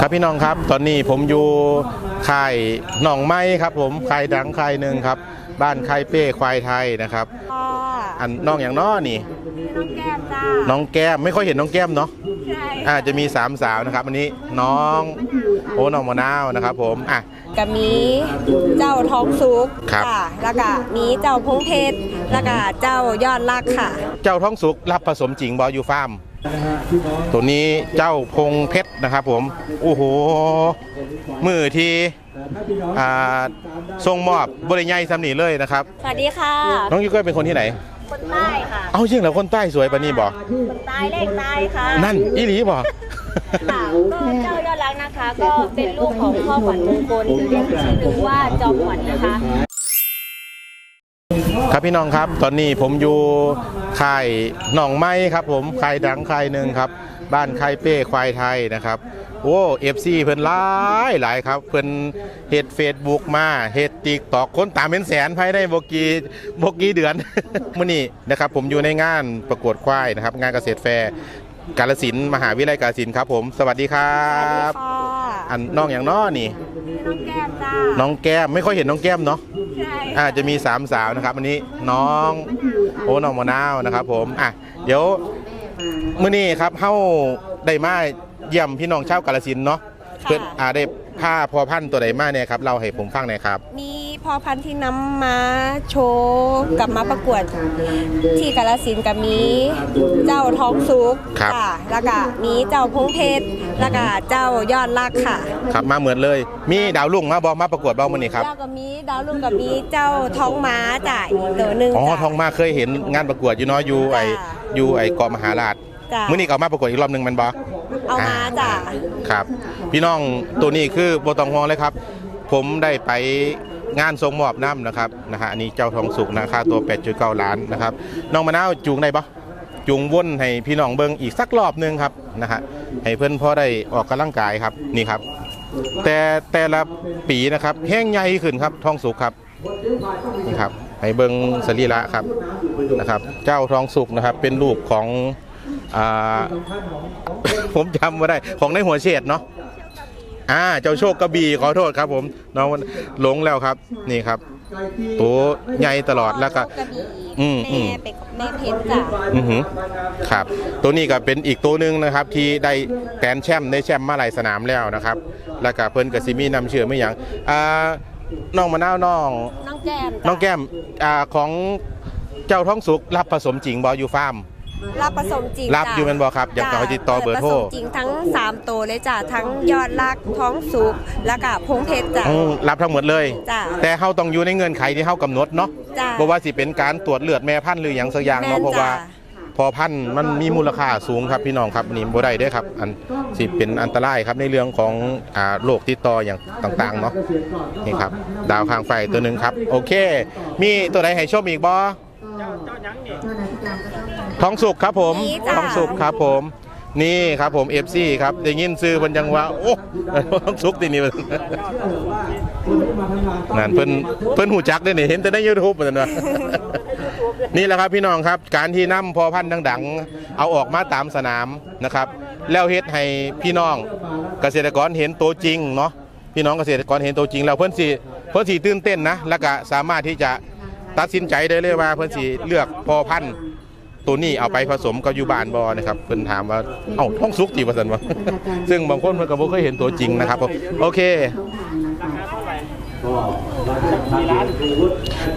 ครับพี่น้องครับ ตอนนี้ผมอยู่ค่ายหนองไม้ครับ ผมค่ายดังค่ายหนึ่งครับ บ้านค่ายเป้ควายไทยนะครับ ค่ะอันน้องอย่างน้อนี่น้องแก้มจ้าน้องแก้มไม่ค่อยเห็นน้องแก้มเนาะใช่อ่าจะมีสามสาวนะครับอันนี้น้องโอ้น้องมะนาวนะครับ ผมอะกับมีเจ้าท้องสุกครับ ค่ะแล้วก็มีเจ้าพงเพชรแล้วก็เจ้ายอดรักค่ะ เจ้าท้องสุกรับผสมจริงบออยู่ฟาร์ม ตัวนี้เจ้าพงเพชรนะครับผม โอ้โห มือที่อ่าทรงมอบบริใหญ่สำนีเลยนะครับ สวัสดีค่ะ น้องยูเก้เป็นคนที่ไหน คนใต้ค่ะ เอาจริงเหรอคนใต้สวยปะนี่บอกคนใต้เลขใต้ค่ะ นั่นอีหลีบอกค่ะก็เจ้ายอดรักนะคะ ก็เป็นลูกของพ่อขวัญมงคลหรือเรียกอีกชื่อหนึ่งว่าจอมขวัญนะคะ ครับพี่น้องครับ ตอนนี้ผมอยู่ค่ายหนองไม้ครับ ผมค่ายดังค่ายหนึ่งครับ บ้านค่ายเป้ควายไทยนะครับโอ้เอฟซีเพิ่นหลายหลายครับ เพิ่นเฮ็ดเฟซบุ๊กมาเฮ็ดติ๊กตอกคนตามเป็นแสนภายในบกีบกีเดือนมื้อนี้นะครับ ผมอยู่ในงานประกวดควายนะครับ งานเกษตรแฟร์กาลสินธุ์มหาวิทยาลัยกาลสินธุ์ครับ ผม สวัสดีครัสวัสดีบค่ะอันน้องอย่างน้อนี่น้องแก้มจ้าน้องแก้มไม่ค่อยเห็นน้องแก้มเนาะใช่ อ่าจะมีสามสาวนะครับอันนี้น้องโอ้น้องมะนาวนะครับ ผมอะเดี๋ยวมื้อนี้ครับเฮาได้มาเยี่ยมพี่น้องชาวกาฬสินธุ์เนาะเพื่อนอ่าได้ผ้าพอพันธุ์ตัวใดมาเนี่ยครับเราให้ผมฟังหน่อยครับ มี พ่อพันธุ์ที่นำมาโชว์กลับมาประกวดที่กาลสินธุ์กับมีเจ้าท้องสุกครับค่ะแล้วก็มีเจ้าพงเพชรแล้วก็เจ้ายอดรักค่ะครับมาเหมือนเลย มีดาวลุ่งมาบอมาประกวดบอมื้อนี้ครับแล้วก็มีดาวลุงกับมีเจ้าท้องม้าจ่ายอีกตัวหนึ่งอ๋อจ้ะ ทองมาเคยเห็นงานประกวดอยู่เนาะอยู่ไอจ้ะอยู่ไอเกาะมหาราชจ้ะ มื้อนี้ก็เอามาประกวดอีกรอบหนึงแมันบอ เอามาจ้ะ ครับพี่น้องตัวนี้คือโบตองฮองเลยครับ ผมได้ไป งานทรงมอบน้ำนะครับนะฮะอันนี้เจ้าทองสุกนะค่าตัว 8.9 ล้านนะครับน้องมะนาวจูงได้ปะจูงว่นให้พี่น้องเบิงอีกสักรอบหนึงครับนะฮะให้เพื่อนพ่อได้ออกกำลังกายครับนี่ครับ แต่แต่ละปีนะครับแห้งใหญ่ขึ้นครับทองสุกครับนี่ครับให้เบิงสรีระครับนะครับ เจ้าทองสุกนะครับเป็นลูกของอ่าผมจำไม่ได้ของในหัวเฉดเนาะ อ่าเจ้าโชคกระบี่ขอโทษครับผมน้องหลงแล้วครับนี่ครับตัวใหญ่ตลอดแล้วก็กระบี่อืมอืแม่มเป็นแม่เพชรจ้ะอือหือครับ ตัวนี้ก็เป็นอีกตัวหนึ่งนะครับ ที่ได้แกรนด์แชมป์ได้แชมป์มาหลายสนามแล้วนะครับ แล้วก็เพิ่นกับซิมีนำเชื่อไม่อย่างอ่าน้องมะนาวน้อง น้องแก้มจ้ะน้องแก้มอ่าของเจ้าท้องสุกรับผสมจริงบออยู่ฟาร์ม รับผสมจริงรับจ้ะอยู่แม่นบ่ครับอยากจะให้ติดต่อเบอร์โทร ผสมจริงทั้ง3ตัวเลยจ้ะทั้งยอดรักท้องสุกแล้วก็พงเพชรจ้ะ อืมรับทั้งหมดเลย จ้ะแต่เฮาต้องอยู่ในเงื่อนไขที่เฮากำหนดเนาะจ้ะเพราะว่าสิเป็นการตรวจเลือดแม่พันธุ์หรืออย่างสักอย่างแม่เนาะนเพราะว่า จ้ะ พอพันธุ์มันมีมูลค่าสูงครับพี่น้องครับนี่บ่ได้เด้อครับ อันสิเป็นอันตรายครับในเรื่องของอ่าโรคติดต่ออย่างต่างๆเนาะนี่ครับ ดาวข้างไฟตัวหนึ่งครับ โอเค มีตัวใดให้ชมอีกบ่ ทองสุกครับผมนี่จ้ะ ทองสุกครับผม นี่ครับผม FC ครับได้ยินซื้อเพิ่นจังว่าโอ้ทองสุกที่นี่นั่นเพิ่นเพิ่นหูจักได้นี่เห็นแต่ใน YouTube เหมือนกันว่า นี่แหละครับพี่น้องครับการที่นำพอพันธุ์ดังๆ เอาออกมาตามสนามนะครับ แล้วเฮ็ดให้พี่น้องเกษตรกรเห็นตัวจริงเนาะพี่น้องเกษตรกรเห็นตัวจริง แล้วเพิ่นสิเพิ่นสิตื่นเต้นนะแล้วก็สามารถที่จะตัดสินใจได้เลยว่าเพิ่นสิเลือกพอพันธุ์ ตัวนี้เอาไปผสมกับยูบานบ่นะครับเพิ่นถามว่าเอ้าท้องสุกติว่าซั่นวะซึ่งบางคนเพิ่นก็บ่เคยเห็นตัวจริงนะครับผมโอเค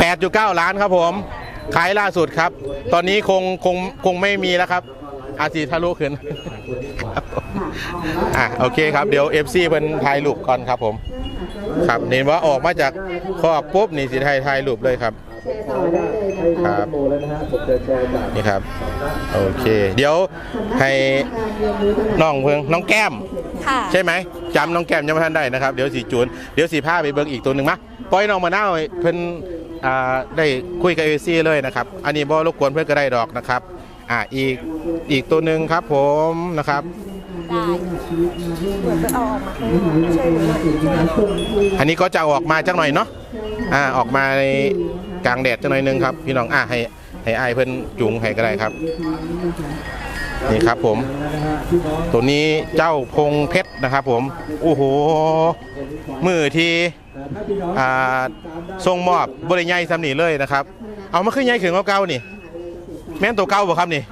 8.9ล้านครับผมขายล่าสุดครับ ตอนนี้คงคงคงไม่มีแล้วครับ อาจีทะลุขึ้นครับอะโอเคครับเดี๋ยว FC เป็นถ่ายรูปก่อนครับผม ครับเห็นว่าออกมาจากคอกปุ๊บนี่สิถ่ายถ่ายรูปเลยครับ ครับนี่ครับ โอเค เดี๋ยวให้น้องเพิ่งน้องแก้ม ค่ะ ใช่ไหมจำน้องแก้มยังไม่ทันได้นะครับ เดี๋ยวสีจูน เดี๋ยวสีผ้าไปเบิ่งอีกตัวหนึ่งมะปล่อยน้องมาหน้าเพิ่นอ่าได้คุยกับเอซี่เลยนะครับ อันนี้บ่รบกวนเพื่อนก็ได้ดอกนะครับ อ่าอีกอีกตัวหนึ่งครับผมนะครับได้เหมือนไปเอาออกมาข้างนอกช่วยหนูหน่อยช่วยหน่อยอันนี้ก็จะออกมาจักหน่อยเนาะอ่าออกมาใน กลางแดดจักหน่อยหนึงครับพี่น้องอ่าให้ให้อายเพิ่นจุงให้ก็ได้ครับ นี่ครับผม ตัวนี้เจ้าพงเพชรนะครับผมโอ้โหมือที่อ่าทรงมอบบริใหญ่สำนีเลยนะครับ เอามาขึ้นใหญ่ขึ้นกว่าเก่านี่ แม่นตัวเก่าบ่ครับนี่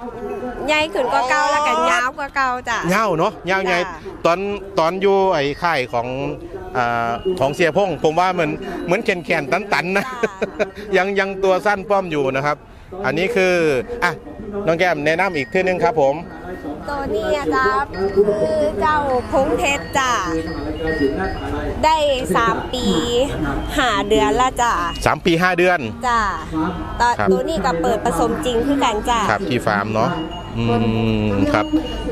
ใหญ่ขึ้นกว่าเก่าแล้วกันยาวกว่าเก่าจ้ะ เงาเนาะเงาใหญ่จ้ะ ตอนตอนอยู่ไอ้ค่ายของ อ่าของเสียพงผมว่ามันเหมือนแขนแขนตันตันๆนะ ยังยังตัวสั้นป้อมอยู่นะครับ อันนี้คืออะน้องแก้มแนะนำอีกทีนึงครับผม ตัวนี้อะจ้ะคือเจ้าพงเพชรจ้ะได้สามปีหาเดือนละจ้ะ3ปี 5 เดือน จ้ะตอนครับ ตัวนี้ก็เปิดผสมจริงคือกันจ้ะครับที่ฟาร์มเนาะอืมครับ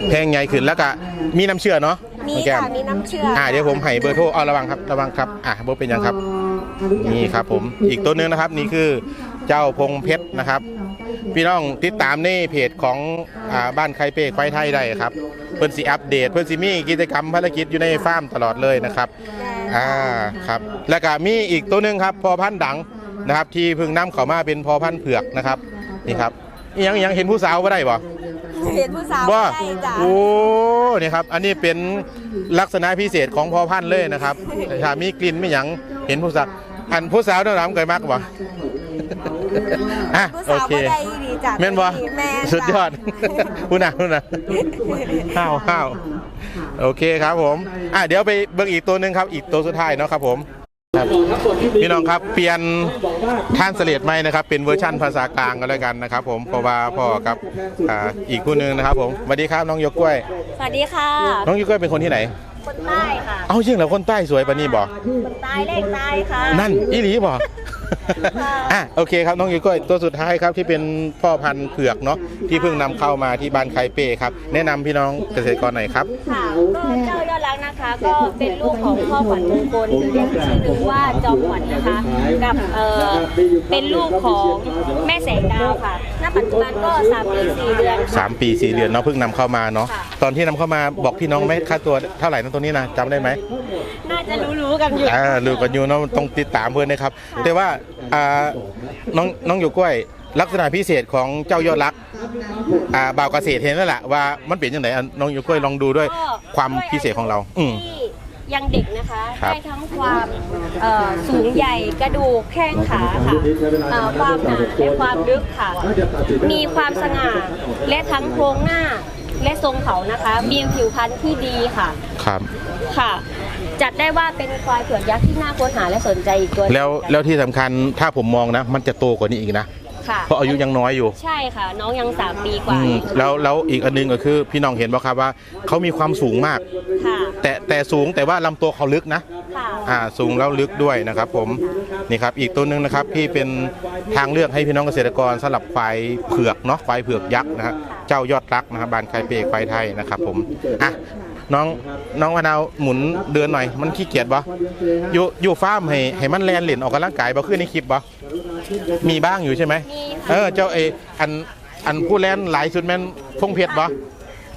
แพงใหญ่ขึ้นแล้วก็มีน้ำเชื่อเนาะ มีน้องแก้ม ค่ะมีน้ำเชื่ออ่าเดี๋ยวผมให้เบอร์โทรเอาระวังครับระวังครับอะเบอร์เป็นยังครับ นี่ครับผมอีกตัวหนึงนะครับนี่คือเจ้าพงเพชรนะครับ พี่น้องติดตามในเพจของอ่าบ้านไคเป้ควายไทยได้ครับ เพื่อนสิอัปเดต เพื่อนสิมีกิจกรรมภารกิจอยู่ในฟาร์มตลอดเลยนะครับ อ่าครับแล้วก็มีอีกตัวหนึ่งครับพอพันธุ์ดังนะครับ ที่เพิ่งนำเข้ามาเป็นพอพันธุ์เผือกนะครับนี่ครับอิหยังอิหยังเห็นผู้สาวก็ได้บ่ เห็นผู้สาวว่าได้จ้ะโอ้นี่ครับ อันนี้เป็นลักษณะพิเศษของพอพันธุ์เลยนะครับถ้ามีกลิ่นไม่หยังเห็นผู้สาวอันผู้สาวเท่านั้นเคยมากบ่อะผู้โอสาวเค บ่ได้ดีจ้ะแม่นบ่แม่นสุดยอดจ้ะผู้น่ะผู้น่ะห้าวห้าวโอเคครับผม อะเดี๋ยวไปเบิ่งอีกตัวหนึ่งครับ อีกตัวสุดท้ายเนาะครับผม ครับพี่น้องครับเปลี่ยนท่านเสลียดไหมนะครับ เป็นเวอร์ชั่นภาษากลางกันแล้วกันนะครับ ผมเพราะว่าพ่อกับอ่าอีกคู่หนึงนะครับ ผมสวัสดีครับน้องยกกล้วย สวัสดีค่ะ น้องยกกล้วยเป็นคนที่ไหน คนใต้ค่ะ เอ้าจริงเหรอคนใต้สวยปานนี้บ่คนใต้เลขใต้ค่ะ นั่นอีหลีบ่อ่ะโอเคครับน้องยกกล้วยตัวสุดท้ายครับที่เป็นพ่อพันธุ์เผือกเนาะที่เพิ่งนำเข้ามาที่บ้านไคเป้ครับ แนะนำพี่น้องเกษตรกรหน่อยครับ ค่ะก็เจ้ายอดรักนะคะ ก็เป็นลูกของพ่อขวัญมงคลหรือเรียกชื่อหนึ่งว่าจอมขวัญนะคะ กับเออเป็นลูกของแม่แสงดาวค่ะ ณ ปัจจุบันก็สามปีสี่เดือนค่ะสามปีสี่เดือนเนาะเพิ่งนำเข้ามาเนาะค่ะ ตอนที่นำเข้ามาบอกพี่น้องไหมค่าตัวเท่าไหร่นะตัวนี้นะจำได้ไหมน่าจะรู้ๆ กันอยู่อ่ารู้กันอยู่เนาะต้องติดตามเพื่อนนะครับ แต่ว่าอ่าน้องน้องอยู่กล้วย ลักษณะพิเศษของเจ้ายอดรักอ่าบ่าวเกษตรเห็นแล้วล่ะว่ามันเป็นยังไงอะน้องอยู่กล้วยลองดูด้วยก็ความพิเศษของเรา อืม ที่ยังเด็กนะคะครับได้ทั้งความเอ่อสูงใหญ่กระดูกแข้งขาค่ะเอ่อความหนาและความลึกค่ะ มีความสง่าและทั้งโครงหน้าและทรงเขานะคะ มีผิวพรรณที่ดีค่ะ ครับ ค่ะ จัดได้ว่าเป็นควายเผือกยักษ์ที่น่าค้นหาและสนใจอีกตัวหนึ่งแล้วแล้วที่สำคัญถ้าผมมองนะ มันจะโตกว่านี้อีกนะ ค่ะเพราะอายุยังน้อยอยู่ ใช่ค่ะ น้องยัง3ปีกว่าอืมเองแล้วแล้วอีกอันหนึงก็คือ พี่น้องเห็นป่ะครับว่าเขามีความสูงมาก ค่ะ แต่แต่สูงแต่ว่าลำตัวเขาลึกนะ ค่ะ อ่าสูงแล้วลึกด้วยนะครับผมนี่ครับอีกตัวหนึ่งนะครับที่เป็นทางเลือกให้พี่น้องเกษตรกรสำหรับควายเผือกเนาะควายเผือกยักษ์นะฮะเจ้ายอดรักนะครับบานไคเปกควายไทยนะครับผมอะ น้องน้องมะนาวหมุนเดินหน่อย มันขี้เกียจบ่อยู่อยู่ฟาร์มให้ให้มันแลนเหรียญออกกำลังกายบ่ขึ้นในคลิปบ่มีบ้างอยู่ใช่ไหมมีเอค่ะอเจ้าเออันอันผู้แลนหลายสุดแม่นพงเพชรบ่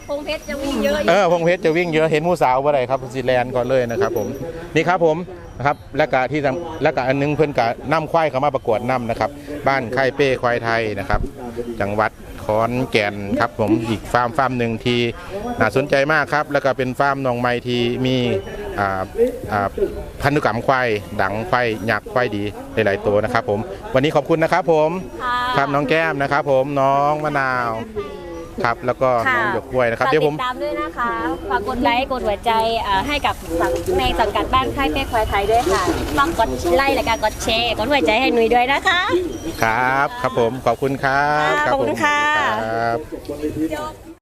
พงเพชรจะวิ่งเยอะเออพงเพชรจะวิ่งเยอะเห็นหมูสาวอะไรครับสีแลนก่อนเลยนะครับผมนี่ครับผมนะครับและกะที่สำและกะอันนึงเพื่อนกะนำควายเข้ามาประกวดนำนะครับ บ้านไข่เป้ควายไทยนะครับ จังหวัดขอนแก่นครับผมอีกฟาร์มฟาร์มหนึ่งที่น่าสนใจมากครับ แล้วก็เป็นฟาร์มนองไม้ที่มีอ่าอ่าพันธุกรรมควายดังควายหยักษ์ควายดีหลายๆตัวนะครับ ผมวันนี้ขอบคุณนะครับผมครับน้องแก้มนะครับ ผมน้องมะนาว ครับ แล้วก็น้องหยกกล้วยนะครับฝากเดี๋ยวผมติดตามด้วยนะคะฝากกดไลค์กดหัวใจอ่าให้กับสังในสังกัดบ้านค่ายเป้ควายไทยด้วยค่ะฝากกดไลค์และก็กดแชร์กดหัวใจให้หนุ่ยด้วยนะคะ ครับ ครับผม ขอบคุณครับค่ะรับขอบคุณผมค่ะครับ